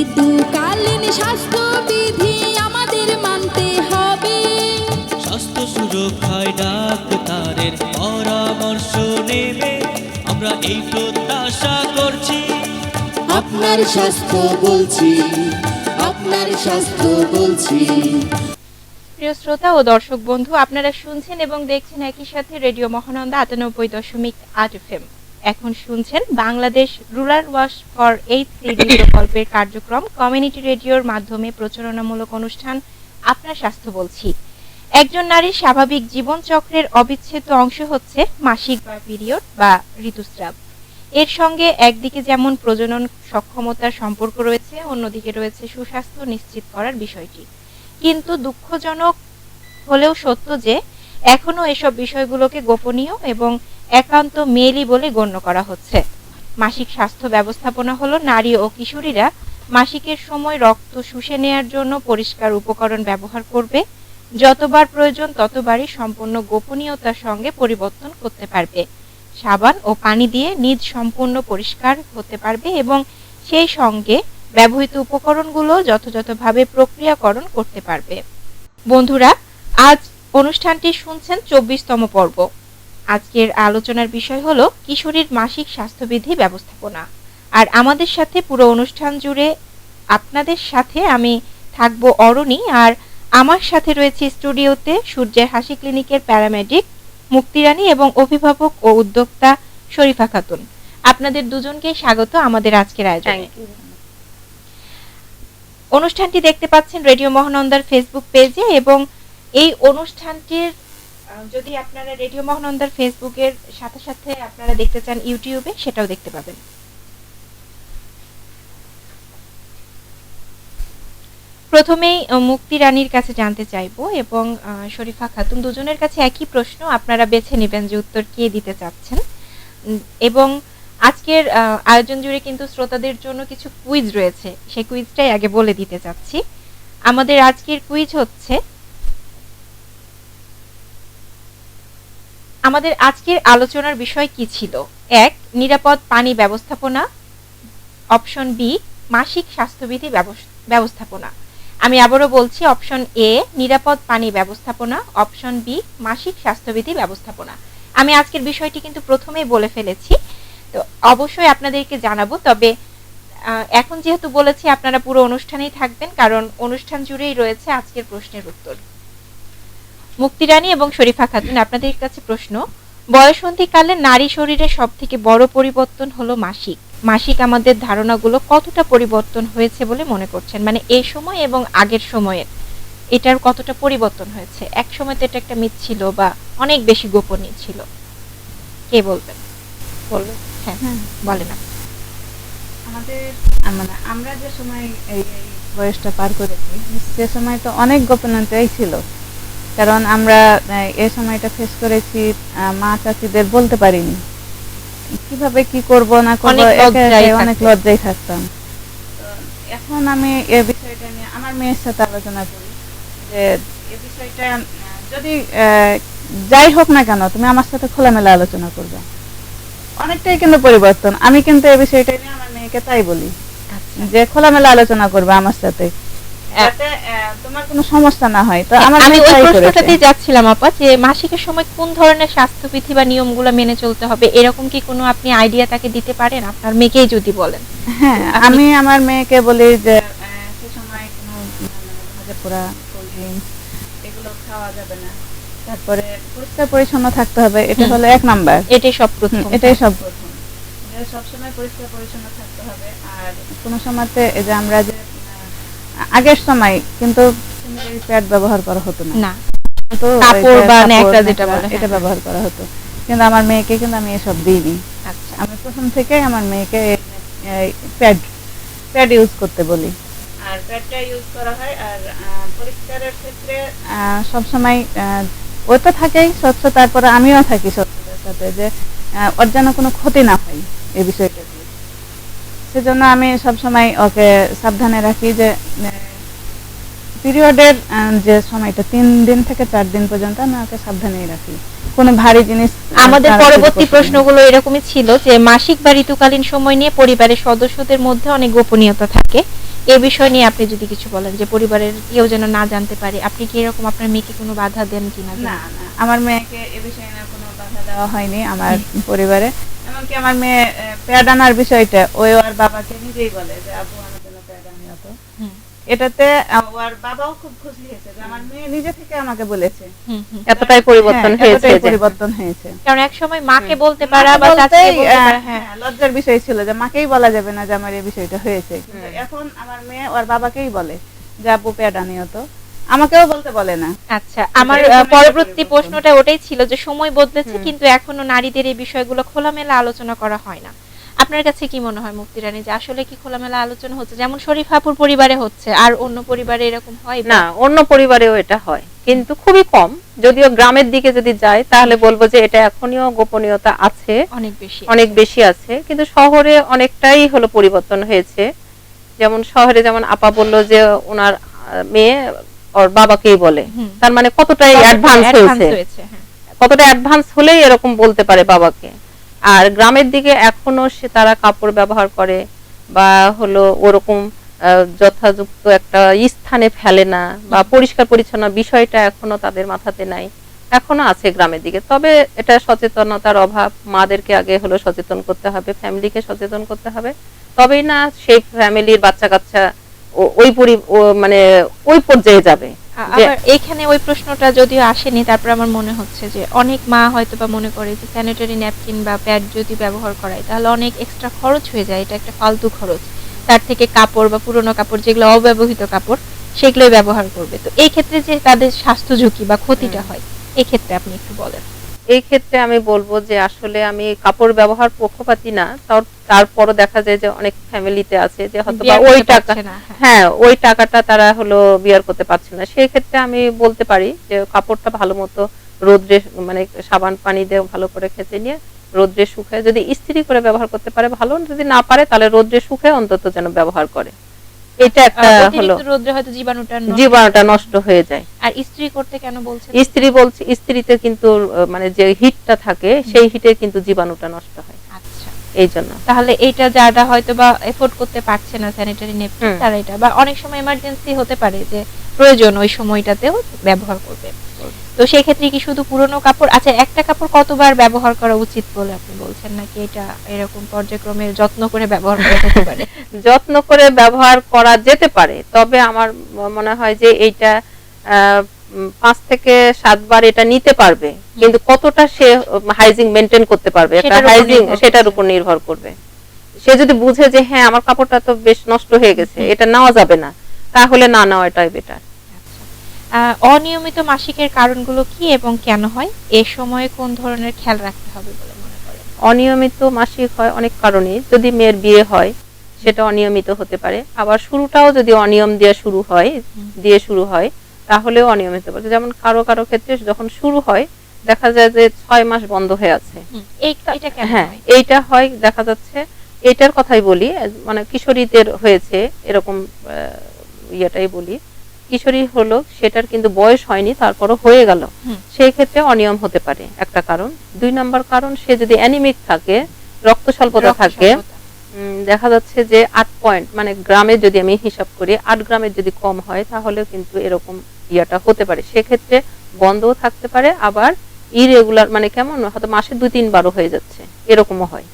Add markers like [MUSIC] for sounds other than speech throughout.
ঋতুকালীন স্বাস্থ্যবিধি আমাদের মানতে হবে। স্বাস্থ্য সুরক্ষায় ডাক্তারের পরামর্শ নেবে। আমরা এই প্রত্যাশা করছি। আপনার স্বাস্থ্য বলছি আপনার স্বাস্থ্য বলছি। প্রিয় শ্রোতা ও দর্শক বন্ধু আপনারা শুনছেন এবং দেখছেন একই সাথে রেডিও মহানন্দা আটানব্বই দশমিক আট এফএম। এখন শুনছেন Bangladesh rural wash for eight CD [COUGHS] প্রকল্পের কার্যক্রম কমিউনিটি রেডিওর মাধ্যমে প্রচারণামূলক অনুষ্ঠান আপনার স্বাস্থ্য বলছি। একজন নারীর স্বাভাবিক জীবনচক্রের অবিচ্ছেদ্য অংশ হচ্ছে মাসিক বা পিরিয়ড বা ঋতুস্রাব। এর সঙ্গে একদিকে যেমন প্রজনন সক্ষমতার সম্পর্ক রয়েছে অন্যদিকে রয়েছে সুস্বাস্থ্য নিশ্চিত করার বিষয়টি। কিন্তু দুঃখজনক হলেও সত্য যে এখনও এসব বিষয়গুলোকে গোপনীয় এবং একান্ত মেয়েলি বলে গণ্য করা হচ্ছে। মাসিক স্বাস্থ্য ব্যবস্থাপনা হলো নারী ও কিশোরীরা মাসিকের সময় রক্ত শুষে নেয়ার জন্য পরিষ্কার উপকরণ ব্যবহার করবে। যতবার প্রয়োজন ততবারই সম্পূর্ণ গোপনীয়তার সঙ্গে পরিবর্তন করতে পারবে। সাবান ও পানি দিয়ে নিজ সম্পূর্ণ পরিষ্কার হতে পারবে এবং সেই সঙ্গে ব্যবহৃত উপকরণগুলো যথাযথভাবে প্রক্রিয়াকরণ করতে পারবে। বন্ধুরা, আজ অনুষ্ঠানটি শুনছেন চব্বিশতম পর্ব। আজকের আলোচনার বিষয় হলো কিশোরীর মাসিক স্বাস্থ্যবিধি ব্যবস্থাপনা। আর আমাদের সাথে পুরো অনুষ্ঠান জুড়ে আপনাদের সাথে আমি থাকব অরণি, আর আমার সাথে রয়েছে স্টুডিওতে সূর্যের হাসি ক্লিনিকের প্যারামেডিক, মুক্তিরানী এবং অভিভাবক ও উদ্যোক্তা শরীফা খাতুন। আপনাদের দুজনকে স্বাগত আমাদের আজকের আয়োজনে। অনুষ্ঠানটি দেখতে পাচ্ছেন রেডিও মহানন্দার ফেসবুক পেজে এবং এই অনুষ্ঠানটির যদি আপনারা রেডিও মহানন্দার ফেসবুকের সাথে সাথে আপনারা দেখতে চান ইউটিউবে, সেটাও দেখতে পাবেন। প্রথমেই মুক্তি রানীর কাছে জানতে চাইব এবং শরীফা খাতুন দুজনের কাছে একই প্রশ্ন, আপনারা বেছে নেবেন যে উত্তর কে দিতে চাচ্ছেন। এবং আজকের আয়োজন জুড়ে কিন্তু শ্রোতাদের জন্য কিছু কুইজ রয়েছে। সেই কুইজটাই আগে বলে দিতে চাচ্ছি। আমাদের আজকের কুইজ হচ্ছে, আমাদের আজকের আলোচনার বিষয় কি ছিল? এক, নিরাপদ পানি ব্যবস্থাপনা। অপশন বি, মাসিক স্বাস্থ্যবিধি ব্যবস- ব্যবস্থাপনা। আমি আবারও বলছি, অপশন এ, নিরাপদ পানি ব্যবস্থাপনা। অপশন বি, মাসিক স্বাস্থ্যবিধি ব্যবস্থাপনা। আমি আজকের বিষয়টি কিন্তু প্রথমেই বলে ফেলেছি। তো অবশ্যই আপনাদেরকে জানাব, তবে এখন যেহেতু বলেছি আপনারা পুরো অনুষ্ঠানেই থাকবেন, কারণ অনুষ্ঠান জুড়েই রয়েছে আজকের প্রশ্নের উত্তর। মুক্তিরানী এবং শরীফা খাতুন, আপনাদের কাছে প্রশ্ন, বয়সন্ধিকালে নারী শরীরের সব থেকে বড় পরিবর্তন হলো মাসিক। মাসিক আমাদের ধারণাগুলো কতটা পরিবর্তন হয়েছে বলে মনে করছেন? মানে এই সময় এবং আগের সময়ের, এটার কতটা পরিবর্তন হয়েছে? এক সময় তো এটা একটা মিথ ছিল বা অনেক বেশি গোপনীয় ছিল। কে বলবেন? বলবেন। হ্যাঁ। আমাদের মানে আমরা যে সময় এই বয়সটা পার করেছি সে সময় তো অনেক গোপনীয়তাই ছিল। কারণ আমরা এই সময়টা ফেস করেছি মা চাচিদের বলতে পারিনি। কীভাবে কি করব না করব অনেক লজ্জায় থাকতাম। এখন আমি এ বিষয়টা নিয়ে আমার মেয়ের সাথে আলোচনা করি যে এ বিষয়টা যদি আহ, যাই হোক না কেন তুমি আমার সাথে খোলামেলা আলোচনা করবে। অনেকটাই কিন্তু পরিবর্তন। আমি কিন্তু এই বিষয়টা নিয়ে আমার মেয়েকে তাই বলি। যে খোলামেলা আলোচনা করবে আমার সাথে। তোমার কোনো সমস্যা না হয়। তো আমার আমি ওই প্রশ্নটাতেই যাচ্ছিলাম আপা যে মাসিকের সময় কোন ধরনের স্বাস্থ্যবিধি বা নিয়মগুলো মেনে চলতে হবে? এরকম কি কোনো আপনি আইডিয়া তাকে দিতে পারেন? আপনার মেয়েকেই যদি বলেন। হ্যাঁ আমি আমার মেয়েকে বলি যে সে সময় কোনো মানে ভাজা পোড়া কোল্ড ড্রিঙ্কস এগুলো খাওয়া যাবে না। তারপরে পরিষ্কার পরিচ্ছন্ন থাকতে হবে এটা হলো এক নাম্বার। এটাই সব প্রথম। এটাই সব প্রথম। সবসময় পরিষ্কার পরিচ্ছন্ন থাকতে হবে আর কোনো সময়তে যে আমরা যে আগের সময় কিন্তু প্যাড ব্যবহার করা হতো না। না। কিন্তু কাপড় বা ন্যাকড়া যেটা বলে, এটা হ্যাঁ। ব্যবহার করা হতো। কিন্তু আমার মেয়েকে কিন্তু আমি এসব দিইনি। আচ্ছা। আমি প্রথম থেকে আমার মেয়েকে প্যাড প্যাড ইউজ করতে বলি। আর প্যাডটা ইউজ করা হয় আর পরিষ্কারের ক্ষেত্রে সব সময় ও তো থাকেই স্বচ্ছ তারপরে আমিও থাকি স্বচ্ছতার সাথে যে ওর যেন কোনো ক্ষতি না হয় এই বিষয়টা দিয়ে সেজন্য আমি সব সময় ওকে সাবধানে রাখি যে পিরিয়ডের যে সময়টা তিন দিন থেকে চার দিন পর্যন্ত আমি ওকে সাবধানেই রাখি। কোনো ভারী জিনিস আমাদের পরবর্তী প্রশ্নগুলো এরকমই ছিল যে মাসিক বা ঋতুকালীন সময় নিয়ে পরিবারের সদস্যদের মধ্যে অনেক গোপনীয়তা থাকে। এ বিষয় নিয়ে আপনি যদি কিছু বলেন যে পরিবারের কেউ যেন না জানতে পারে আপনি কি এরকম আপনার মেয়েকে কোনো বাধা দেন কিনা না? না আমার মেয়েকে এ বিষয়ে না কোনো বাধা দেওয়া হয়নি আমার পরিবারে। এমনকি আমার মেয়ে প্যাড আনার বিষয়টা ওই আর বাবাকে নিজেই বলে যে আবু আমার জন্য প্যাড আনিও তো হুম, এটাতে আহ, ওর বাবাও খুব খুশি হয়েছে যে আমার মেয়ে নিজে থেকে আমাকে বলেছে। হুম, হুম। এতটাই পরিবর্তন হ্যাঁ, হয়েছে পরিবর্তন হয়েছে। কারণ এক সময় মাকে বলতে পারা বা চাচিকে বলতে হ্যাঁ হ্যাঁ, লজ্জার বিষয় ছিল যে মাকেই বলা যাবে না যে আমার এই বিষয়টা হয়েছে। কিন্তু এখন আমার মেয়ে ওর বাবাকেই বলে যে আব্বু প্যাড আনিও তো। আমাকেও বলতে বলে না। আচ্ছা আমার পরবর্তী প্রশ্নটা ওটাই ছিল যে সময় বদলেছে কিন্তু এখনও নারীদের এই বিষয়গুলো খোলামেলা আলোচনা করা হয় না। আপনার কাছে কি মনে হয় মুক্তি রানী যে আসলে কি খোলামেলা আলোচনা হচ্ছে? যেমন শরীফ আপুর পরিবারে হচ্ছে আর অন্য পরিবারে এরকম হয় না অন্য পরিবারেও এটা হয় কিন্তু খুবই কম। যদিও গ্রামের দিকে যদি যায় তাহলে বলব যে এটা এখনই গোপনীয়তা আছে। অনেক বেশি অনেক বেশি আছে কিন্তু শহরে অনেকটাই হলো পরিবর্তন হয়েছে। যেমন শহরে যেমন আপা বলল যে ওনার মেয়ে ওর বাবাকেই বলে। তার মানে কতটাই অ্যাডভান্স হয়েছে। হয়েছে, হ্যাঁ। কতটা অ্যাডভান্স হলেই এরকম বলতে পারে বাবাকে। আর গ্রামের দিকে এখনও সে তারা কাপড় ব্যবহার করে বা হলো ওরকম যথাযুক্ত একটা স্থানে ফেলে না বা পরিষ্কার পরিচ্ছন্ন বিষয়টা এখনও তাদের মাথাতে নাই। এখনও আছে গ্রামের দিকে। তবে এটা সচেতনতার অভাব। মাদেরকে আগে হলো সচেতন করতে হবে, ফ্যামিলিকে সচেতন করতে হবে। তবেই না সেই ফ্যামিলির বাচ্চা কাচ্চা ওই পরি মানে ওই পর্যায়ে যাবে। আবার এখানে ওই প্রশ্নটা যদিও আসেনি তারপর আমার মনে হচ্ছে যে অনেক মা হয়তো বা মনে করে যে স্যানিটারি ন্যাপকিন বা প্যাড যদি ব্যবহার করায় তাহলে অনেক এক্সট্রা খরচ হয়ে যায়। এটা একটা ফালতু খরচ। তার থেকে কাপড় বা পুরনো কাপড় যেগুলো অব্যবহৃত কাপড় সেগুলোই ব্যবহার করবে। তো এই ক্ষেত্রে যে তাদের স্বাস্থ্য ঝুঁকি বা ক্ষতিটা হয় এক্ষেত্রে ক্ষেত্রে আপনি একটু বলেন। এই ক্ষেত্রে আমি বলব যে আসলে আমি কাপড় ব্যবহার পক্ষপাতি না। তার তারপরও দেখা যায় যে অনেক ফ্যামিলিতে আছে যে হয়তো ওই টাকা হ্যাঁ। হ্যাঁ ওই টাকাটা তারা হলো বিয়ার করতে পারছে না। সেই ক্ষেত্রে আমি বলতে পারি যে কাপড়টা ভালো মতো রোদ্রে মানে সাবান পানি দিয়ে ভালো করে খেতে নিয়ে রোদ্রে শুকায়। যদি ইস্ত্রি করে ব্যবহার করতে পারে ভালো। যদি না পারে তাহলে রোদ্রে শুকায় অন্তত যেন ব্যবহার করে। এটা একটা হলো রোদ্রে হয়তো জীবাণুটা জীবাণুটা নষ্ট হয়ে যায়। আর ইস্ত্রি করতে কেন বলছেন? ইস্ত্রি বলছে ইস্ত্রিতে কিন্তু মানে যে হিটটা থাকে সেই হিটে কিন্তু জীবাণুটা নষ্ট হয়। আচ্ছা। এই জন্য। তাহলে এটা যারা হয়তো বা এফোর্ড করতে পারছে না স্যানিটারি ন্যাপকিন হুম। তারা এটা বা অনেক সময় এমার্জেন্সি হতে পারে যে প্রয়োজন ওই সময়টাতেও ব্যবহার করবে। তো সেই ক্ষেত্রে কি শুধু পুরনো কাপড়? আচ্ছা একটা কাপড় কতবার ব্যবহার করা উচিত বলে আপনি বলছেন? নাকি এটা এরকম পর্যায়ক্রমে যত্ন করে ব্যবহার করা যেতে পারে? [LAUGHS] যত্ন করে ব্যবহার করা যেতে পারে তবে আমার মনে হয় যে এইটা পাঁচ থেকে সাতবার এটা নিতে পারবে। কিন্তু কতটা সে হাইজিং মেনটেন করতে পারবে? একটা সেটার উপর হাইজিং নির্ভর সেটার উপর নির্ভর করবে। সে যদি বুঝে যে হ্যাঁ আমার কাপড়টা তো বেশ নষ্ট হয়ে গেছে এটা নেওয়া যাবে না তাহলে না নেওয়াটাই বেটার অনিয়মিত মাসিকের কারণগুলো কি এবং কেন হয়? এ সময়ে কোন ধরনের খেয়াল রাখতে হবে বলে মনে করেন? অনিয়মিত মাসিক হয় অনেক কারণে যদি মেয়ের বিয়ে হয় সেটা অনিয়মিত হতে পারে। আবার শুরুটাও যদি অনিয়ম দিয়ে শুরু হয় দিয়ে শুরু হয় তাহলেও অনিয়মিত হতে পারে। যেমন কারও কারও ক্ষেত্রে যখন শুরু হয় দেখা যায় যে ছয় মাস বন্ধ হয়ে আছে। হ্যাঁ? এইটা হয় দেখা যাচ্ছে এটার কথাই বলি মানে কিশোরীদের হয়েছে এরকম ইয়েটাই বলি। কিশোরী হলো সেটার কিন্তু বয়স হয়নি তারপরও হয়ে গেল। সেই ক্ষেত্রে অনিয়ম হতে পারে একটা কারণ। দুই নম্বর কারণ সে যদি অ্যানিমিক থাকে রক্ত স্বল্পতা থাকে দেখা যাচ্ছে যে আট পয়েন্ট মানে গ্রামে যদি আমি হিসাব করি আট গ্রামের যদি কম হয় তাহলে কিন্তু এরকম ইয়েটা হতে পারে। সেক্ষেত্রে বন্ধও থাকতে পারে আবার ইরেগুলার মানে কেমন হয়তো মাসে দুই তিনবারও হয়ে যাচ্ছে এরকমও হয়।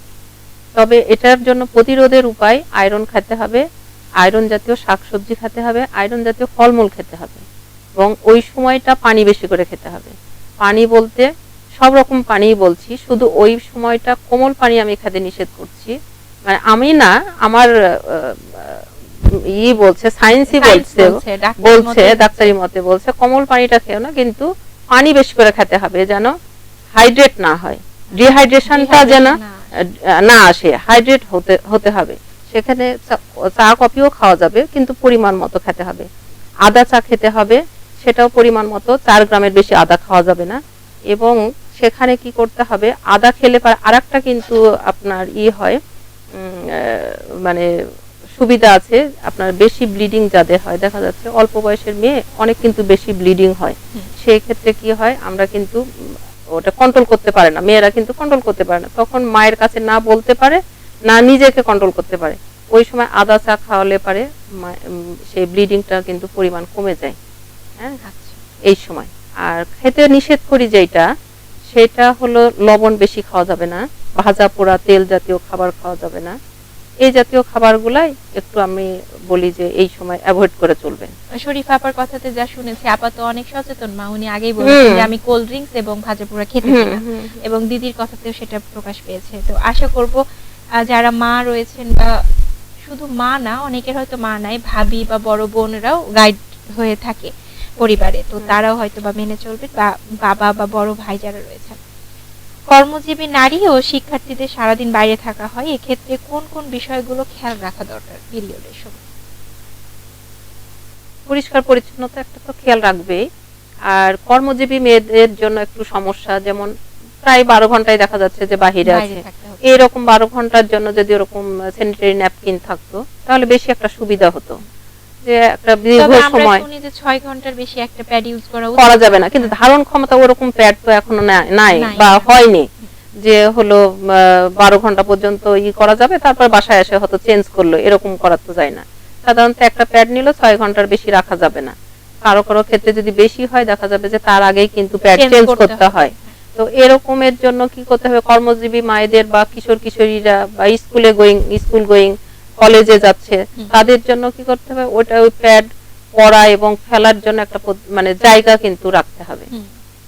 তবে এটার জন্য প্রতিরোধের উপায় আয়রন খেতে হবে আয়রন জাতীয় শাকসবজি খেতে হবে আয়রন জাতীয় ফলমূল খেতে হবে এবং ওই সময়টা পানি বেশি করে খেতে হবে। পানি বলতে সব রকম পানিই বলছি শুধু ওই সময়টা কোমল পানি আমি খেতে নিষেধ করছি। মানে আমি না আমার ই বলছে সায়েন্সই বলছে বলছে, ডাক্তারি মতে- বলছে কোমল পানিটা খেও না কিন্তু পানি বেশি করে খেতে হবে যেন হাইড্রেট না হয়। ডিহাইড্রেশনটা যেন না আসে হাইড্রেট হতে হতে হবে। সেখানে চা- কফিও খাওয়া যাবে কিন্তু পরিমাণ মতো খেতে হবে। আদা চা খেতে হবে সেটাও পরিমাণ মতো চার গ্রামের বেশি আদা খাওয়া যাবে না। এবং সেখানে কি করতে হবে আদা খেলে পার আরেকটা কিন্তু আপনার ই হয় মানে সুবিধা আছে আপনার বেশি ব্লিডিং যাদের হয় দেখা যাচ্ছে অল্প বয়সের মেয়ে অনেক কিন্তু বেশি ব্লিডিং হয়। সেই ক্ষেত্রে কি হয় আমরা কিন্তু ওটা কন্ট্রোল করতে পারে না মেয়েরা কিন্তু কন্ট্রোল করতে পারে না। তখন মায়ের কাছে না বলতে পারে না নিজেকে কন্ট্রোল করতে পারে। ওই সময় আদা চা খাওয়ালে পারে সেই ব্লিডিংটা কিন্তু পরিমাণ কমে যায়। হ্যাঁ এই সময়। আর খেতে নিষেধ করি যেটা সেটা হলো লবণ বেশি খাওয়া যাবে না ভাজা পোড়া তেল জাতীয় খাবার খাওয়া যাবে না। এই জাতীয় খাবারগুলাই একটু আমি বলি যে এই সময় অ্যাভয়েড করে চলবে শরীফ আপার কথাতে যা শুনেছি আপা তো অনেক সচেতন মা উনি আগেই বলেছেন যে আমি কোল্ড ড্রিঙ্কস এবং ভাজা পোড়া খেতে চাই না। এবং দিদির কথাতেও সেটা প্রকাশ পেয়েছে। তো আশা করব যারা মা রয়েছেন বা শুধু মা না, অনেকের হয়তো মা নাই, ভাবি বা বড় বোনরাও গাইড হয়ে থাকে পরিবারে। তো তারাও হয়তো বা মেনে চলবে, বা বাবা বা বড় ভাই যারা রয়েছেন। কর্মজীবী নারী ও শিক্ষার্থীদের সারাদিন বাইরে থাকা হয়, এক্ষেত্রে কোন কোন বিষয়গুলো খেয়াল রাখা দরকার পিরিয়ডের সময়? পরিষ্কার পরিচ্ছন্নতা একটা তো খেয়াল রাখবেই। আর কর্মজীবী মেয়েদের জন্য একটু সমস্যা, যেমন প্রায় বারো ঘন্টায় দেখা যাচ্ছে যে বাহিরে আছে। এরকম বারো ঘণ্টার জন্য যদি ওরকম স্যানিটারি ন্যাপকিন থাকতো তাহলে বেশি একটা সুবিধা হতো। যে একটা দীর্ঘ সময় যে ঘণ্টার বেশি একটা প্যাড ইউজ করা করা যাবে না। কিন্তু ধারণ ক্ষমতা ওরকম প্যাড তো এখনও নাই। বা হয়নি। যে হলো বারো ঘণ্টা পর্যন্ত ই করা যাবে তারপর বাসায় এসে হয়তো চেঞ্জ করল। এরকম করা তো যায় না। সাধারণত একটা প্যাড নিল ছয় ঘণ্টার বেশি রাখা যাবে না। কারও কারও ক্ষেত্রে যদি বেশি হয় দেখা যাবে যে তার আগেই কিন্তু প্যাড চেঞ্জ করতে হয়। তো এরকমের জন্য কি করতে হবে? কর্মজীবী মায়েদের বা কিশোর কিশোরীরা বা স্কুলে গোয়িং স্কুল গোয়িং কলেজে যাচ্ছে তাদের জন্য কি করতে হবে? ওটা ওই প্যাড পড়া এবং খেলার জন্য একটা মানে জায়গা কিন্তু রাখতে হবে।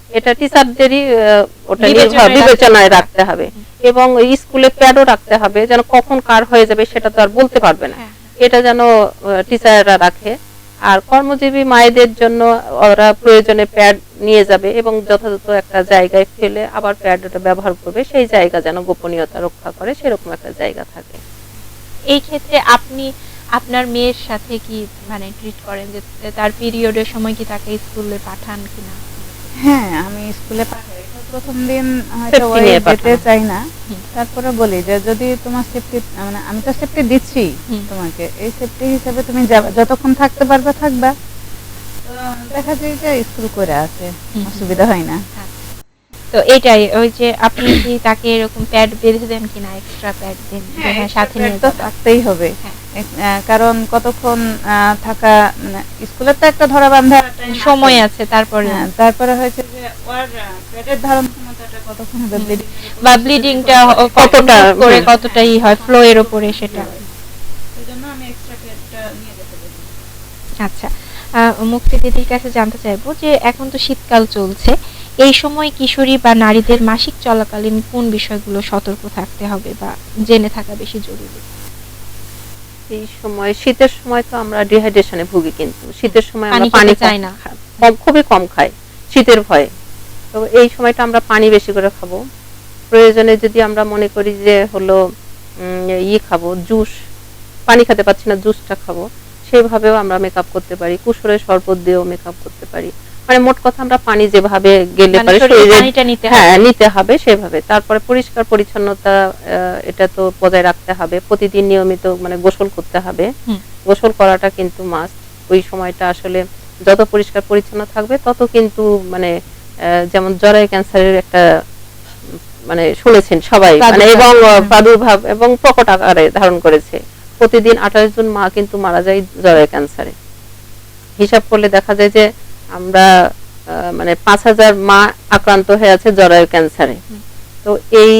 এটা টিচারদেরই ওটা বিবেচনায় হবে। রাখতে হবে। এবং স্কুলে প্যাডও রাখতে হবে যেন কখন কার হয়ে যাবে সেটা তো আর বলতে পারবে না। হ্যাঁ। এটা যেন টিচাররা রাখে। আর কর্মজীবী মায়েদের জন্য ওরা প্রয়োজনে প্যাড নিয়ে যাবে এবং যথাযথ একটা জায়গায় ফেলে আবার প্যাড ওটা ব্যবহার করবে। সেই জায়গা যেন গোপনীয়তা রক্ষা করে সেরকম একটা জায়গা থাকে। এই ক্ষেত্রে আপনি আপনার মেয়ের সাথে কি মানে ট্রিট করেন যে তার পিরিয়ডের সময় কি তাকে স্কুলে পাঠান কিনা? হ্যাঁ আমি স্কুলে পাঠাই। প্রথম দিন হয়তো ওই যেতে চাই না। তারপরে বলি যে যদি তোমার সেফটি মানে আমি তো সেফটি দিচ্ছি তোমাকে এই সেফটি হিসাবে তুমি যতক্ষণ থাকতে পারবে থাকবা। দেখা যায় যে স্কুল করে আছে অসুবিধা হয় না। তো এটাই ওই যে আপনি কি তাকে এরকম প্যাড বেঁধে দেন কিনা এক্সট্রা প্যাড দেন? হ্যাঁ সাথে নিয়ে তো থাকতেই হবে। হ্যাঁ। কারণ কতক্ষণ থাকা স্কুলের তো একটা ধরা বান্ধা সময় আছে। তারপরে হ্যাঁ, তারপরে হয়েছে যে ওর পেটের ধারণ ক্ষমতাটা কতক্ষণ বা ব্লিডিংটা কতটা করে। কতটাই হয় ফ্লো এর উপরে সেটা সেই জন্য আমি এক্সট্রা পেডটা নিয়ে যেতে আচ্ছা মুক্তি দিদির কাছে জানতে চাইব যে এখন তো শীতকাল চলছে এই সময় কিশোরী বা নারীদের মাসিক চলাকালীন কোন বিষয়গুলো সতর্ক থাকতে হবে বা জেনে থাকা বেশি জরুরি এই সময় শীতের সময় তো আমরা ডিহাইড্রেশনে ভুগি কিন্তু। শীতের সময় আমরা পানি চাই না। কম- খুবই কম খাই শীতের ভয়ে। তো এই সময়টা আমরা পানি বেশি করে খাব। প্রয়োজনে যদি আমরা মনে করি যে হলো উম, ইয়ে খাব জুস পানি খেতে পাচ্ছি না জুসটা খাব সেভাবেও আমরা মেকআপ করতে পারি। কুসুরের শরবত দিয়েও মেকআপ করতে পারি। মানে মোট কথা আমরা পানি যেভাবে গেলে মানে পারে শরীরে। হ্যাঁ নিতে হবে সেভাবে। তারপরে পরিষ্কার পরিচ্ছন্নতা এটা তো বজায় রাখতে হবে। প্রতিদিন নিয়মিত মানে গোসল করতে হবে। গোসল করাটা কিন্তু মাস্ট ওই সময়টা আসলে যত পরিষ্কার পরিচ্ছন্ন থাকবে তত কিন্তু মানে যেমন জরায়ু ক্যান্সারের একটা মানে শুনেছেন সবাই মানে এবং প্রাদুর্ভাব এবং প্রকট আকারে ধারণ করেছে। প্রতিদিন আঠাশ জন মা কিন্তু মারা যায় জরায়ু ক্যান্সারে। হিসাব করলে দেখা যায় যে আমরা মানে পাঁচ হাজার মা আক্রান্ত হয়ে আছে জরায়ু ক্যান্সারে। তো এই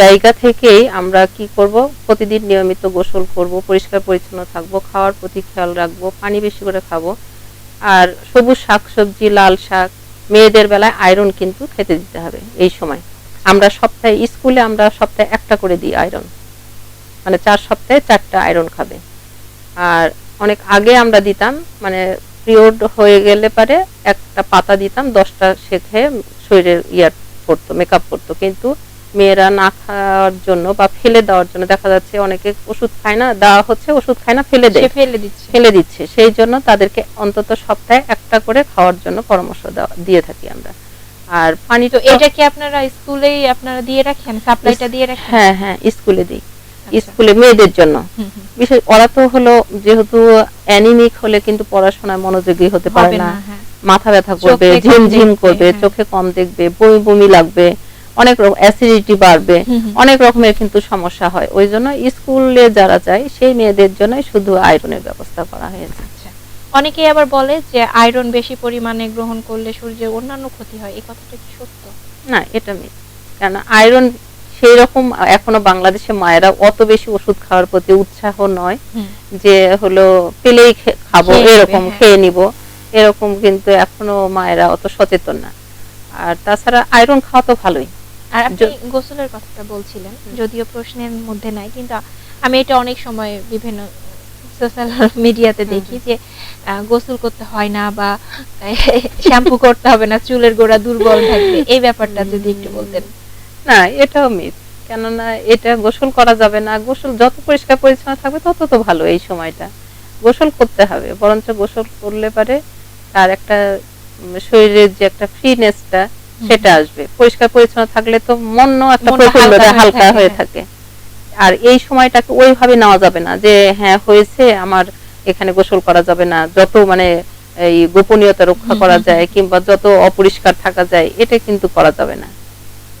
জায়গা থেকেই আমরা কি করব? প্রতিদিন নিয়মিত গোসল করব, পরিষ্কার পরিচ্ছন্ন থাকব, খাওয়ার প্রতি খেয়াল রাখব, পানি বেশি করে খাব। আর সবুজ শাকসবজি, লাল শাক, মেয়েদের বেলায় আয়রন কিন্তু খেতে দিতে হবে এই সময়। আমরা সপ্তাহে, স্কুলে আমরা সপ্তাহে একটা করে দিই আয়রন। মানে চার সপ্তাহে চারটা আয়রন খাবে। আর অনেক আগে আমরা দিতাম মানে পিরিয়ড হয়ে গেলে পারে একটা পাতা দিতাম দশটা শেখে শরীরের ইয়ার করতো মেকআপ করতো কিন্তু মেয়েরা না খাওয়ার জন্য বা ফেলে দেওয়ার জন্য দেখা যাচ্ছে অনেকে ওষুধ খায় না দেওয়া হচ্ছে ওষুধ খায় না ফেলে দেয়। ফেলে দিচ্ছে। ফেলে দিচ্ছে। সেই জন্য তাদেরকে অন্তত সপ্তাহে একটা করে খাওয়ার জন্য পরামর্শ দেওয়া দিয়ে থাকি আমরা। আর পানি তো এটা কি আপনারা স্কুলেই আপনারা দিয়ে রাখেন? সাপ্লাইটা দিয়ে রাখেন? হ্যাঁ হ্যাঁ স্কুলে দিই। স্কুলে মেয়েদের জন্য। বিশেষ ওরা তো হলো যেহেতু অ্যানিমিক হলে কিন্তু পড়াশোনায় মনোযোগী হতে পারে না। হ্যাঁ। মাথা ব্যথা করবে ঝিমঝিম করবে হ্যাঁ। চোখে কম দেখবে বমি বমি লাগবে অনেক রকম অ্যাসিডিটি বাড়বে। অনেক রকমের কিন্তু সমস্যা হয়। ওই জন্য স্কুলে যারা যায় সেই মেয়েদের জন্য শুধু আয়রনের ব্যবস্থা করা হয়েছে। আচ্ছা। অনেকেই আবার বলে যে আয়রন বেশি পরিমাণে গ্রহণ করলে শরীরের অন্যান্য ক্ষতি হয়। এই কথাটা কি সত্য? না এটা মিথ কেন আয়রন সেই রকম এখনও বাংলাদেশে মায়েরা অত বেশি ওষুধ খাওয়ার প্রতি উৎসাহ নয় যে হলো পেলেই খাব এরকম হ্যাঁ। খেয়ে নিব। এরকম কিন্তু এখনও মায়েরা অত সচেতন না। আর তাছাড়া আয়রন খাওয়া তো ভালোই। আর আপনি গোসলের কথাটা বলছিলেন যদিও প্রশ্নের মধ্যে নাই কিন্তু আমি এটা অনেক সময় বিভিন্ন সোশ্যাল মিডিয়াতে দেখি যে গোসল করতে হয় না বা [LAUGHS] শ্যাম্পু করতে হবে না চুলের গোড়া দুর্বল থাকবে। এই ব্যাপারটা যদি একটু বলতেন। না এটাও মিথ। কেননা এটা গোসল করা যাবে না। গোসল যত পরিষ্কার পরিচ্ছন্ন থাকবে তত তো ভালো এই সময়টা। গোসল করতে হবে বরঞ্চ গোসল করলে পারে তার একটা শরীরের যে একটা ফ্রিনেসটা সেটা আসবে। পরিষ্কার পরিচ্ছন্ন থাকলে তো মনও একটা প্রফুল্লতা হালকা হ্যাঁ। থাকে। আর এই সময়টাকে ওইভাবে নেওয়া যাবে না যে হ্যাঁ হয়েছে আমার এখানে গোসল করা যাবে না। যত মানে এই গোপনীয়তা রক্ষা করা যায় কিংবা যত অপরিষ্কার থাকা যায় এটা কিন্তু করা যাবে না।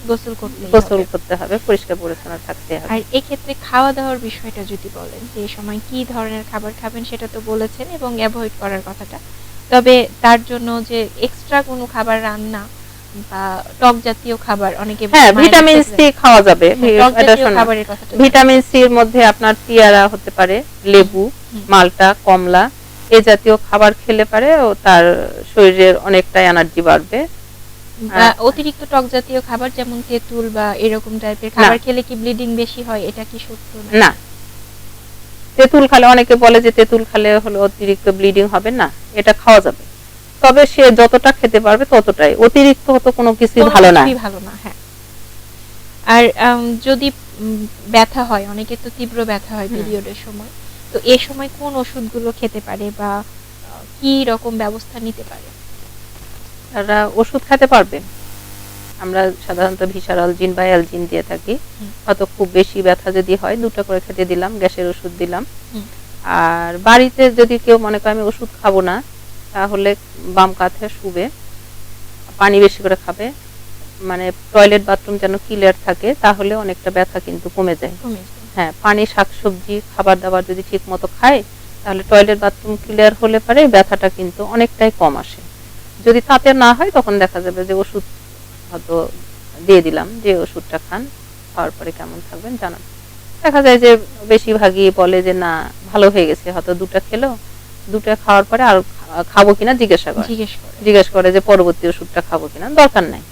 গোসল করতে গোসল করতে হবে পরিষ্কার পরিচ্ছন্ন থাকতে হবে। আর এক্ষেত্রে খাওয়া দাওয়ার বিষয়টা যদি বলেন যে সময় কি ধরনের খাবার খাবেন সেটা তো বলেছেন এবং অ্যাভয়েড করার কথাটা। তবে তার জন্য যে এক্সট্রা কোনো খাবার রান্না বা টক জাতীয় খাবার অনেকে হ্যাঁ ভিটামিন সি খাওয়া যাবে। হ্যাঁ, ভিটামিন সি এর মধ্যে আপনার পেয়ারা হতে পারে লেবু মালটা কমলা এ জাতীয় খাবার খেলে পারে ও তার শরীরের অনেকটা এনার্জি বাড়বে। অতিরিক্ত টক জাতীয় খাবার যেমন তেঁতুল বা এরকম টাইপের খাবার খেলে কি ব্লিডিং বেশি হয়? এটা কি সত্য না? তেঁতুল খালে অনেকে বলে যে তেঁতুল খালে হলো অতিরিক্ত ব্লিডিং হবে না এটা খাওয়া যাবে। তবে সে যতটা খেতে পারবে ততটাই। অতিরিক্ত তো কোনো কিছুই ভালো না। ভালো না হ্যাঁ। আর যদি ব্যথা হয় অনেকের তো তীব্র ব্যথা হয় পিরিয়ডের সময়। তো এই সময় কোন ওষুধগুলো খেতে পারে বা কি রকম ব্যবস্থা নিতে পারে? তারা ওষুধ খেতে পারবে। আমরা সাধারণত ভিসারাল জিন বা অ্যালজিন দিয়ে থাকি। হয়তো খুব বেশি ব্যথা যদি হয় দুটো করে খেতে দিলাম গ্যাসের ওষুধ দিলাম। আর বাড়িতে যদি কেউ মনে করে আমি ওষুধ খাব না তাহলে বাম কাঁধে শুবে পানি বেশি করে খাবে। মানে টয়লেট বাথরুম যেন ক্লিয়ার থাকে তাহলে অনেকটা ব্যথা কিন্তু কমে যায়। কমে যায়। হ্যাঁ পানি শাকসবজি খাবার দাবার যদি ঠিক মতো খায় তাহলে টয়লেট বাথরুম ক্লিয়ার হলে পারে ব্যথাটা কিন্তু অনেকটাই কম আসে। যদি তাতে না হয় তখন দেখা যাবে যে ওষুধ হয়তো দিয়ে দিলাম যে ওষুধটা খান খাওয়ার পরে কেমন থাকবেন জানান। দেখা যায় যে বেশিরভাগই বলে যে না ভালো হয়ে গেছে হয়তো দুটা খেলো দুটা খাওয়ার পরে আর খাব কিনা জিজ্ঞাসা করে। জিজ্ঞেস করে। যে পরবর্তী ওষুধটা খাব কিনা? দরকার নাই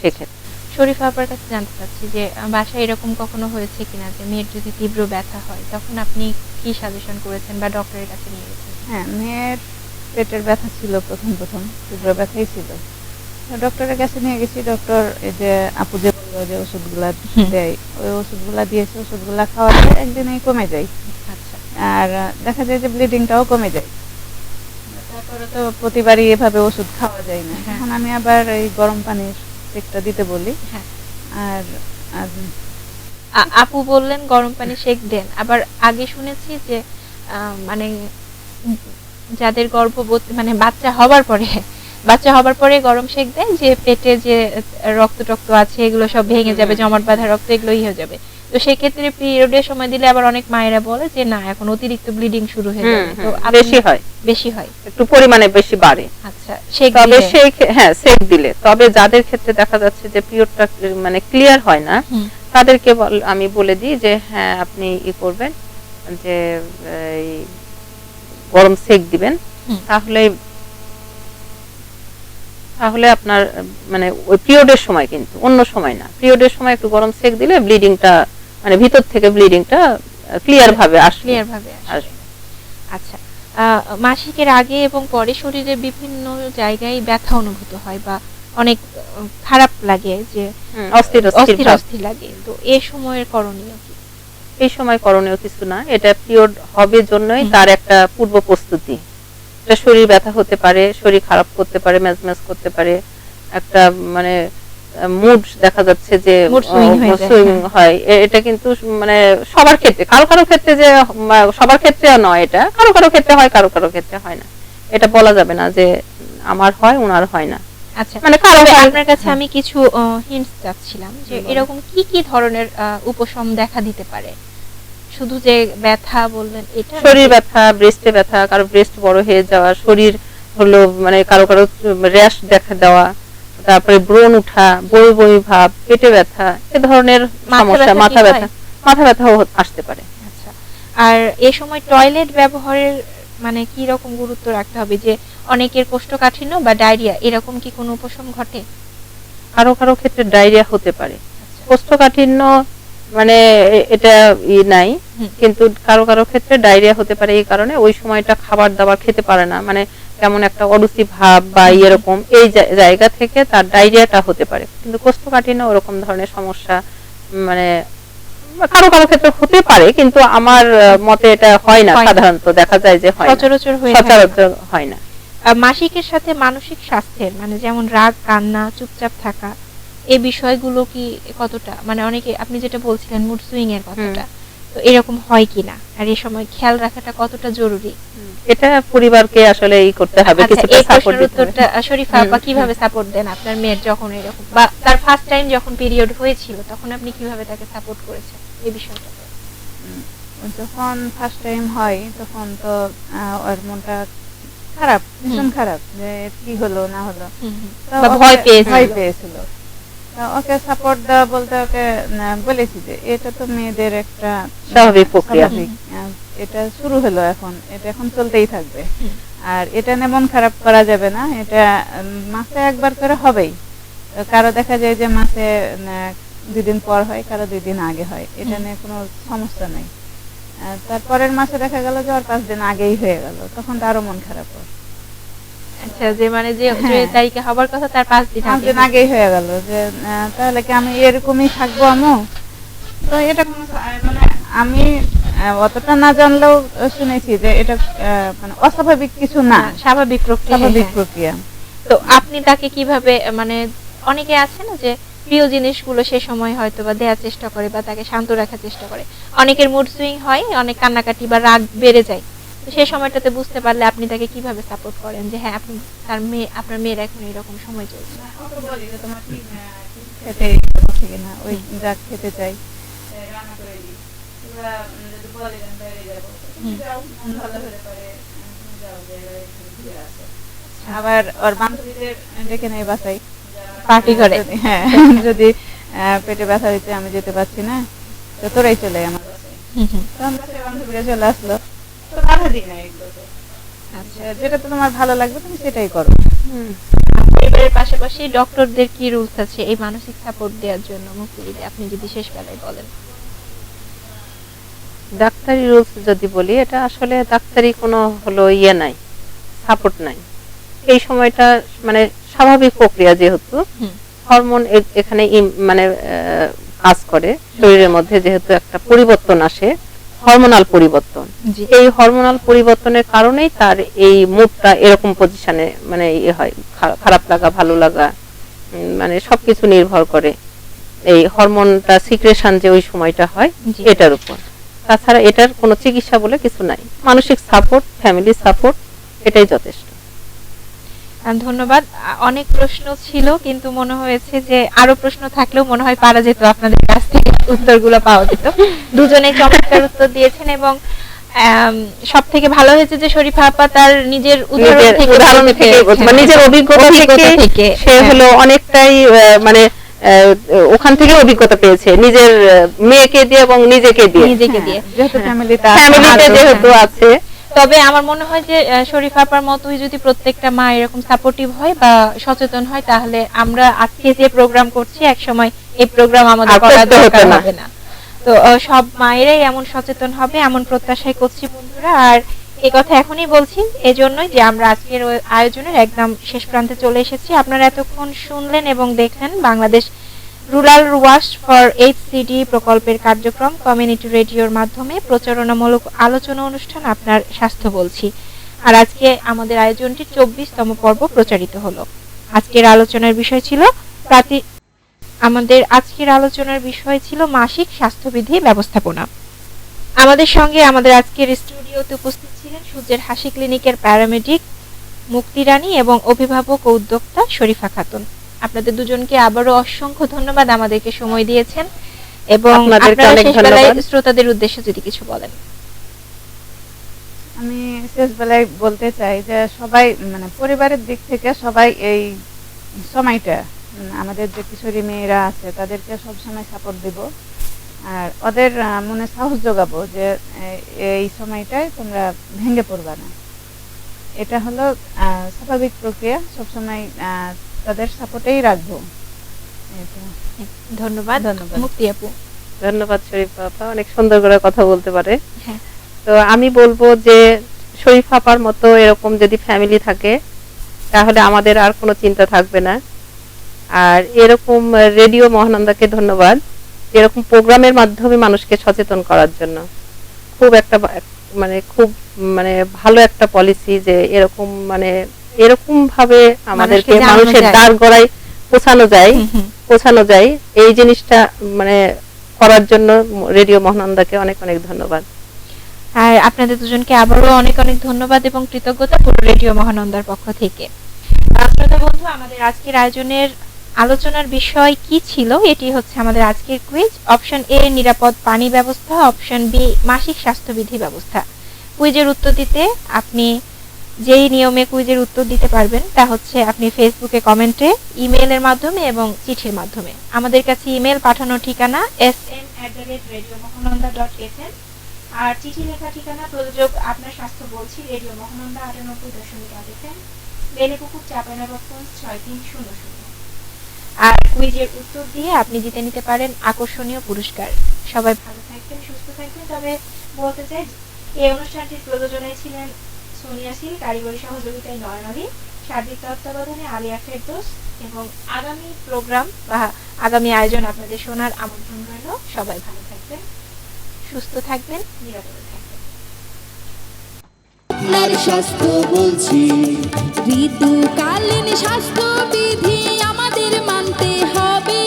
সেক্ষেত্রে। শরীফ আপার কাছে জানতে চাচ্ছি যে বাসায় এরকম কখনো হয়েছে কিনা যে মেয়ের যদি তীব্র ব্যথা হয় তখন আপনি কি সাজেশন করেছেন বা ডক্টরের কাছে নিয়ে গেছেন? হ্যাঁ মেয়ের পেটের ব্যথা ছিল প্রথম প্রথম তীব্র ব্যথাই ছিল। ডক্টরের কাছে নিয়ে গেছি ডক্টর এই যে আপু যে বলল যে ওষুধগুলা। দেয় ওই ওষুধগুলা দিয়েছে ওষুধগুলা খাওয়াতে একদিনেই কমে যায়। আচ্ছা। আর দেখা যায় যে ব্লিডিংটাও কমে যায়। তারপরে তো প্রতিবারই এভাবে ওষুধ খাওয়া যায় না। হ্যাঁ। এখন আমি আবার এই গরম পানির সেকটা দিতে বলি। হ্যাঁ। আর আর আপু বললেন গরম পানি শেক দেন। আবার আগে শুনেছি যে মানে যাদের গর্ভবতী মানে বাচ্চা হবার পরে বাচ্চা হবার পরে গরম শেক দেয় যে পেটে যে রক্ত টক্ত আছে এগুলো সব ভেঙে যাবে জমাট বাঁধা রক্ত এগুলো হয়ে যাবে। তো সেক্ষেত্রে পিরিয়ডের সময় দিলে আবার অনেক মায়েরা বলে যে না এখন অতিরিক্ত ব্লিডিং শুরু হয়ে যাবে। তো বেশি হয়। বেশি হয়। একটু পরিমাণে বেশি বাড়ে। আচ্ছা শেক তবে সেই হ্যাঁ সেক দিলে। তবে যাদের ক্ষেত্রে দেখা যাচ্ছে যে পিরিয়ডটা মানে ক্লিয়ার হয় না তাদেরকে বল- আমি বলে দিই যে হ্যাঁ আপনি ই করবেন যে এই গরম সেক দিবেন তাহলে তাহলে আপনার মানে ওই পিরিয়ডের সময় কিন্তু অন্য সময় না। পিরিয়ডের সময় একটু গরম সেক দিলে ব্লিডিংটা মানে ভিতর থেকে ব্লিডিংটা ক্লিয়ার ভাবে আসবে। ক্লিয়ার ভাবে আসবে। আচ্ছা মাসিকের আগে এবং পরে শরীরে বিভিন্ন জায়গায় ব্যথা অনুভূত হয় বা অনেক খারাপ লাগে যে অস্থির অস্থির লাগে। তো এ সময়ের করণীয় কি? এই সময় করণীয় কিছু না। এটা পিরিয়ড হবে জন্যই তার একটা পূর্ব প্রস্তুতি। এটা শরীর ব্যথা হতে পারে শরীর খারাপ করতে পারে ম্যাজম্যাজ করতে পারে। একটা মানে মুড দেখা যাচ্ছে যে swing হয়ে হ্যাঁ। হয় এটা কিন্তু মানে সবার ক্ষেত্রে কারও কারও ক্ষেত্রে যে সবার ক্ষেত্রে নয় এটা। কারও কারও ক্ষেত্রে হয় কারও কারও ক্ষেত্রে হয় না। এটা বলা যাবে না যে আমার হয় ওনার হয় না। আচ্ছা মানে কারও আপনার কাছে আমি কিছু হিন্টস চাচ্ছিলাম যে এরকম কি কি ধরনের উপশম দেখা দিতে পারে? শুধু যে ব্যথা বললেন এটা শরীর ব্যথা ব্রেস্টে ব্যথা কারও ব্রেস্ট বড় হয়ে যাওয়া শরীর হলো মানে কারও কারও র্যাশ দেখা দেওয়া তারপরে ব্রণ উঠা বমি বমি ভাব পেটে ব্যথা এ ধরনের সমস্যা মাথা ব্যথা মাথা ব্যথাও আসতে পারে। আচ্ছা আর এ সময় টয়লেট ব্যবহারের মানে কি রকম গুরুত্ব রাখতে হবে? যে অনেকের কোষ্ঠকাঠিন্য বা ডায়রিয়া এরকম কি কোনো উপশম ঘটে? কারও কারও ক্ষেত্রে ডায়রিয়া হতে পারে। আচ্ছা। কোষ্ঠকাঠিন্য মানে এটা ই নাই। কিন্তু কারও কারও ক্ষেত্রে ডায়রিয়া হতে পারে এই কারণে ওই সময়টা খাবার দাবার খেতে পারে না। মানে কেমন একটা অরুচি ভাব বা এরকম এই জায়গা থেকে তার ডায়রিয়াটা হতে পারে। কিন্তু কোষ্ঠকাঠিন্য ওরকম ধরনের সমস্যা মানে কারও কারও ক্ষেত্রে হতে পারে কিন্তু আমার মতে এটা হয় না। সাধারণত দেখা যায় যে হয় না। সচরাচর। সচরাচর হয় না। মাসিকের সাথে মানসিক স্বাস্থ্যের মানে যেমন রাগ কান্না চুপচাপ থাকা এই বিষয়গুলো কি কতটা? মানে অনেকে আপনি যেটা বলছিলেন মুড সুইং এর কথাটা তো এরকম হয় কিনা? আর এই সময় খেয়াল রাখাটা কতটা জরুরি? এটা পরিবারকে আসলে ই করতে হবে আচ্ছা কিছুটা সাপোর্ট দিতে হবে। শরীফা আপা কীভাবে সাপোর্ট দেন আপনার মেয়ের যখন এরকম? বা তার ফার্স্ট টাইম যখন পিরিয়ড হয়েছিল তখন আপনি কীভাবে তাকে সাপোর্ট করেছেন এই বিষয়টা? যখন ফার্স্ট টাইম হয় তখন তো ওর মনটা খারাপ ভীষণ খারাপ যে কি হলো না হলো। ভয় পেয়েছিল। ওকে সাপোর্ট দেওয়া বলতে ওকে বলেছি যে এটা তো মেয়েদের একটা স্বাভাবিক প্রক্রিয়া। এটা শুরু হলো এখন এটা এখন চলতেই থাকবে। আর এটা মন খারাপ করা যাবে না এটা মাসে একবার করে হবেই। কারও দেখা যায় যে মাসে দুই দিন পর হয় কারও দুই দিন আগে হয় এটা নিয়ে কোনো সমস্যা নেই। তারপরের মাসে দেখা গেল যে ওর পাঁচ দিন আগেই হয়ে গেল তখন তো আরও মন খারাপ ওর। আচ্ছা যে মানে যে যে হ্যাঁ। তারিখে হবার কথা তার পাঁচ দিন পাঁচ আগে। দিন আগেই হয়ে গেল যে তাহলে কি আমি এরকমই থাকব আমু? তো এটা মানে আমি অতটা না জানলেও শুনেছি যে এটা মানে অস্বাভাবিক কিছু না। না, স্বাভাবিক প্রক্রিয়া স্বাভাবিক হ্যাঁ। প্রক্রিয়া। তো আপনি তাকে কীভাবে মানে অনেকে আছে না যে প্রিয় জিনিসগুলো সে সময় হয়তো বা দেওয়ার চেষ্টা করে বা তাকে শান্ত রাখার চেষ্টা করে। অনেকের মুড সুইং হয় অনেক কান্নাকাটি বা রাগ বেড়ে যায়। তো সেই সময়টাতে বুঝতে পারলে আপনি তাকে কীভাবে সাপোর্ট করেন যে হ্যাঁ আপনি তার মেয়ে আপনার মেয়ের এখন এরকম সময় চলছে। খেতে করছে কিনা? ওই যা খেতে চাই। থেকে আবার ওর বান্ধবীদের ডেকে নেই বাসাই পার্টি করে। যদি- হ্যাঁ যদি পেটে ব্যথা দিতে আমি যেতে পারছি না তো তোরাই চলে আমার বাসায়। বান্ধবীরা চলে আসলো। তো বাধা দিই না এগুলোতে আচ্ছা। যে- যেটা তো তোমার ভালো লাগবে তুমি সেটাই করো। পরিবারের পাশাপাশি ডক্টরদের কি রুলস আছে? এই মানসিক সাপোর্ট দেওয়ার জন্য আপনি যদি শেষ বেলায় বলেন। ডাক্তারি রুলস যদি বলি এটা আসলে ডাক্তারি কোনো হলো ইয়ে নাই সাপোর্ট নাই। এই সময়টা মানে স্বাভাবিক প্রক্রিয়া যেহেতু হুম। হরমোন এখানে মানে আহ, কাজ করে। শরীরের মধ্যে যেহেতু একটা পরিবর্তন আসে হরমোনাল পরিবর্তন। এই হরমোনাল পরিবর্তনের কারণেই তার এই মুডটা এরকম পজিশনে মানে ইয়ে হয় খারাপ লাগা ভালো লাগা মানে সবকিছু নির্ভর করে। এই হরমোনটা সিক্রেশন যে ওই সময়টা হয় এটার উপর। তাছাড়া এটার কোনো চিকিৎসা বলে কিছু নাই। মানসিক সাপোর্ট ফ্যামিলি সাপোর্ট এটাই যথেষ্ট। ধন্যবাদ। অনেক প্রশ্ন ছিল কিন্তু মনে হয়েছে যে আরও প্রশ্ন থাকলেও মনে হয় পারা যেত আপনাদের কাছ থেকে উত্তরগুলো পাওয়া যেত। দুজনেই চমৎকার উত্তর দিয়েছেন এবং সব থেকে ভালো হয়েছে যে শরীফা আপা তার নিজের উদাহরণ থেকে। মানে নিজের অভিজ্ঞতা থেকে থেকে, সে হ্যাঁ। হলো অনেকটাই মানে আহ, ওখান থেকে অভিজ্ঞতা পেয়েছে নিজের মেয়েকে দিয়ে এবং নিজেকে দিয়ে। নিজেকে দিয়ে। হ্যাঁ, যেহেতু ফ্যামিলিতে ফ্যামিলিতে যেহেতু আছে। তবে আমার মনে হয় যে শরীফা আপার মতোই যদি প্রত্যেকটা মা এরকম সাপোর্টিভ হয় বা সচেতন হয় তাহলে আমরা আজকে যে প্রোগ্রাম করছি এক সময় এই প্রোগ্রাম আমাদের হতো দরকার হবে না। তো সব মায়েরাই এমন সচেতন হবে এমন প্রত্যাশাই করছি বন্ধুরা। আর এই কথা এখনই বলছি এজন্যই যে আমরা আজকের আয়োজনের একদম শেষ প্রান্তে চলে এসেছি। আপনারা এতক্ষণ শুনলেন এবং দেখলেন Bangladesh rural wash for H CD প্রকল্পের কার্যক্রম কমিউনিটি রেডিওর মাধ্যমে প্রচারণামূলক আলোচনা অনুষ্ঠান আপনার স্বাস্থ্য বলছি। আর আজকে আমাদের আয়োজনটি চব্বিশতম পর্ব প্রচারিত হলো। আজকের আলোচনার বিষয় ছিল প্রাতি, আমাদের আজকের আলোচনার বিষয় ছিল মাসিক স্বাস্থ্যবিধি ব্যবস্থাপনা। আমাদের সঙ্গে আমাদের আজকের স্টুডিওতে উপস্থিত ছিলেন সূর্যের হাসি ক্লিনিকের প্যারামেডিক মুক্তি রানী এবং অভিভাবক ও উদ্যোক্তা শরীফা খাতুন। আপনাদের দুজনকে আবারও অসংখ্য ধন্যবাদ আমাদেরকে সময় দিয়েছেন। এবং। শ্রোতাদের উদ্দেশ্যে যদি কিছু বলেন। আমি শেষ বেলায় বলতে চাই যে সবাই মানে পরিবারের দিক থেকে সবাই এই সময়টা আমাদের যে কিশোরী মেয়েরা আছে তাদেরকে সবসময় সাপোর্ট দিব। আর ওদের মনে সাহস যোগাবো যে এই সময়টায় তোমরা ভেঙে পড়বা না। এটা হলো আহ, স্বাভাবিক প্রক্রিয়া। সবসময় আহ, তাদের সাপোর্টেই রাখব। ধন্যবাদ। ধন্যবাদ। মুক্তি আপু। ধন্যবাদ শরীফ আপা অনেক সুন্দর করে কথা বলতে পারে। হ্যাঁ। তো আমি বলব যে শরীফ আপার মতো এরকম যদি ফ্যামিলি থাকে তাহলে আমাদের আর কোনো চিন্তা থাকবে না। আর এরকম রেডিও মহানন্দাকে ধন্যবাদ এরকম প্রোগ্রামের মাধ্যমে মানুষকে সচেতন করার জন্য। খুব একটা মানে খুব মানে ভালো একটা পলিসি যে এরকম মানে এরকম ভাবে আমাদেরকে মানুষের। দ্বার গড়ায় পৌঁছানো যায়। পৌঁছানো যায়। এই জিনিসটা মানে করার জন্য রেডিও মহানন্দাকে অনেক অনেক ধন্যবাদ। আর আপনাদের দুজনকে আবারও অনেক অনেক ধন্যবাদ এবং কৃতজ্ঞতা পুরো রেডিও মহানন্দার পক্ষ থেকে। শ্রোতা বন্ধু আমাদের আজকের আয়োজনের আলোচনার বিষয় কি ছিল? এটি হচ্ছে আমাদের আজকের কুইজ অপশন এ নিরাপদ পানি ব্যবস্থা। অপশন বি মাসিক স্বাস্থ্যবিধি ব্যবস্থা। কুইজের উত্তর দিতে আপনি যেই নিয়মে কুইজের উত্তর দিতে পারবেন, তা হচ্ছে আপনি ফেসবুকে কমেন্টে ইমেলের মাধ্যমে এবং চিঠির মাধ্যমে। আমাদের কাছে ইমেল পাঠানোর ঠিকানা S M at the rate radio dot আর চিঠি লেখা ঠিকানা প্রযোজক আপনার স্বাস্থ্য বলছি রেডিও মহানন্দা আটানব্বই দশমিক আট এফ এম বেলেপুকুর চাপানাবাগঞ্জ ছয় তিন শূন্য শূন্য। আর কুইজের উত্তর দিয়ে আপনি জিতে নিতে পারেন আকর্ষণীয় পুরস্কার। সবাই ভালো থাকবেন, সুস্থ থাকবেন, তবে বলতে চাই, এই অনুষ্ঠানটির প্রযোজনায় ছিলেন সোনিয়া সিল কারিগরি সহযোগিতায় নয়ন আলী সার্বিক তত্ত্বাবধানে আলিয়া ফেরদোস এবং আগামী প্রোগ্রাম বা আগামী আয়োজন আপনাদের শোনার আমন্ত্রণ রইল। সবাই ভালো থাকবেন সুস্থ থাকবেন নিরাপদে থাকবেন। আপনার স্বাস্থ্য বলছি ঋতুকালীন স্বাস্থ্যবিধি আমাদের মানতে হবে।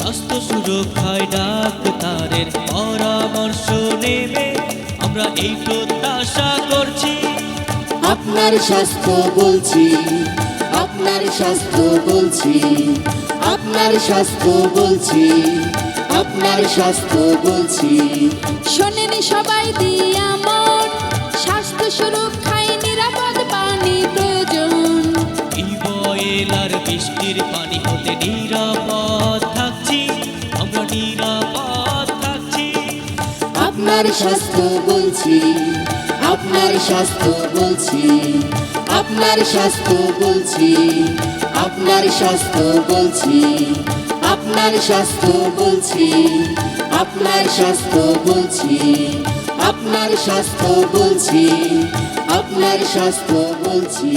স্বাস্থ্য সুরক্ষায় ডাক্তারের পরামর্শ নেবে। আমরা এই করছি আপনার স্বাস্থ্য বলছি আপনার স্বাস্থ্য বলছি আপনার স্বাস্থ্য বলছি আপনার স্বাস্থ্য বলছি। শোনেন সবাই দিয়ে আমার স্বাস্থ্য সুরক্ষায় নিরাপদ পানি প্রয়োজন। টিউবওয়েল আর বৃষ্টির পানি হতে নিরাপদ থাকছি আমরা নিরাপদ থাকছি। আপনার স্বাস্থ্য বলছি আপনার স্বাস্থ্য বলছি, আপনার স্বাস্থ্য বলছি, আপনার স্বাস্থ্য বলছি, আপনার স্বাস্থ্য বলছি, আপনার স্বাস্থ্য বলছি, আপনার স্বাস্থ্য বলছি, আপনার স্বাস্থ্য বলছি।